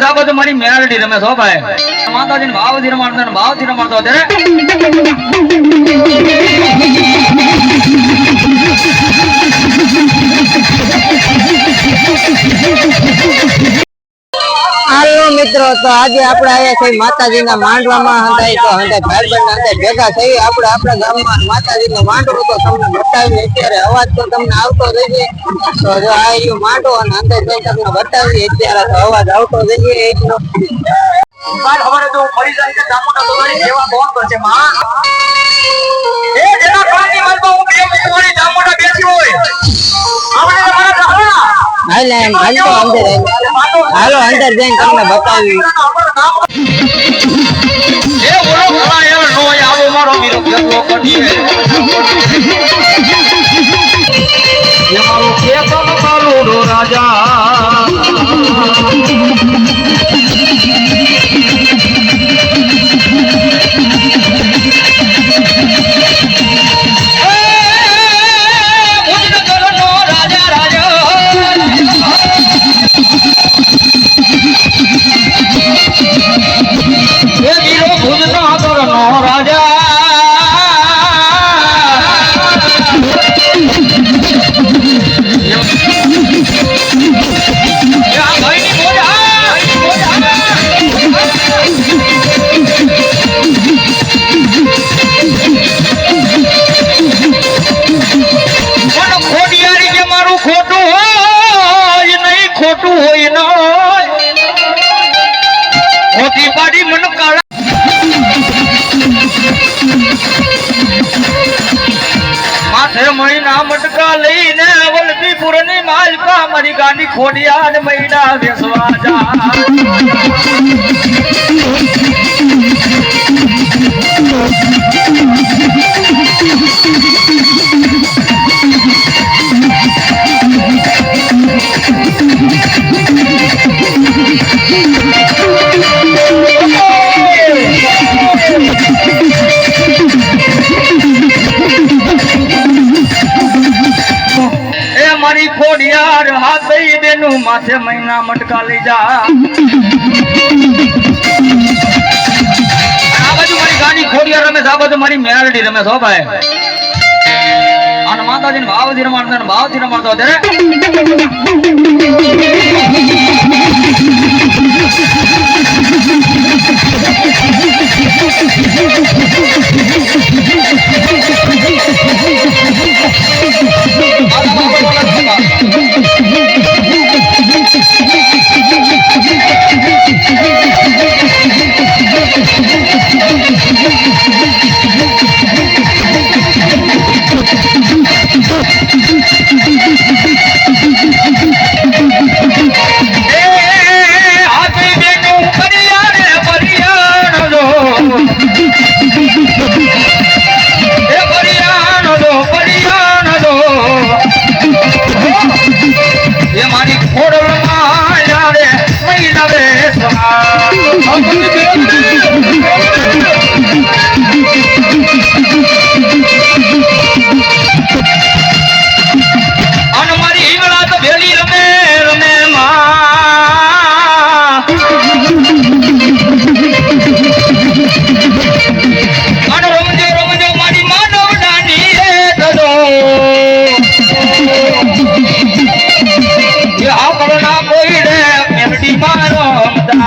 આ બધું મારી મેલડી તમે છો ભાઈ. માતાજીને ભાવથી રમાડતા ભાવથી રમાડતો ત્યારે હાલો મિત્રો તો આજે આપણે આયા છે માતાજીના માંડવામાં હંધાઈ તો હંધાઈ ભાઈબંધ હંધાઈ ભેગા થઈ આપણે આપણા ગામમાં માતાજીનો માંડવો તો તમને બતાવીએ. અત્યારે અવાજ તો તમને આવતો રહેશે તો જો આ ઈ માંડવો અને હંધાઈ તો તમને બતાવીએ. અત્યારે તો અવાજ આવતો રહેશે એટલો કાલ હવારે તો મરી જાય છે દામોદર દોરી સેવા કોણ કરશે માં એ જેના પાણી વાતમાં હું બે મિનિટ દામોદર બેસી હોય. આપણે મારા ઘરના હાલે એમ હાલતો અંદર હાલો અંદર જઈને તમને બતાવી. એ બોલો ભલા યાર નો આવો મારો વીરો કેટલો કઢીએ હોય નહીં મોટી પાડી મન કાળા માથે મહિના મટકા લઈને વલભીપુરની માલકા મારી ગાડી ખોડિયાર મહિના બેસવા જા ખોડિયાર હાથ દઈ બેનું માથે મહિના મટકા લઈ જા. મારી ગાડી ખોડિયાર રમે આ બાજુ મારી મેલડી રમે છો ભાઈ. અને માતાજીને ભાવથી રમાડતા ભાવથી રમાડતો ત્યારે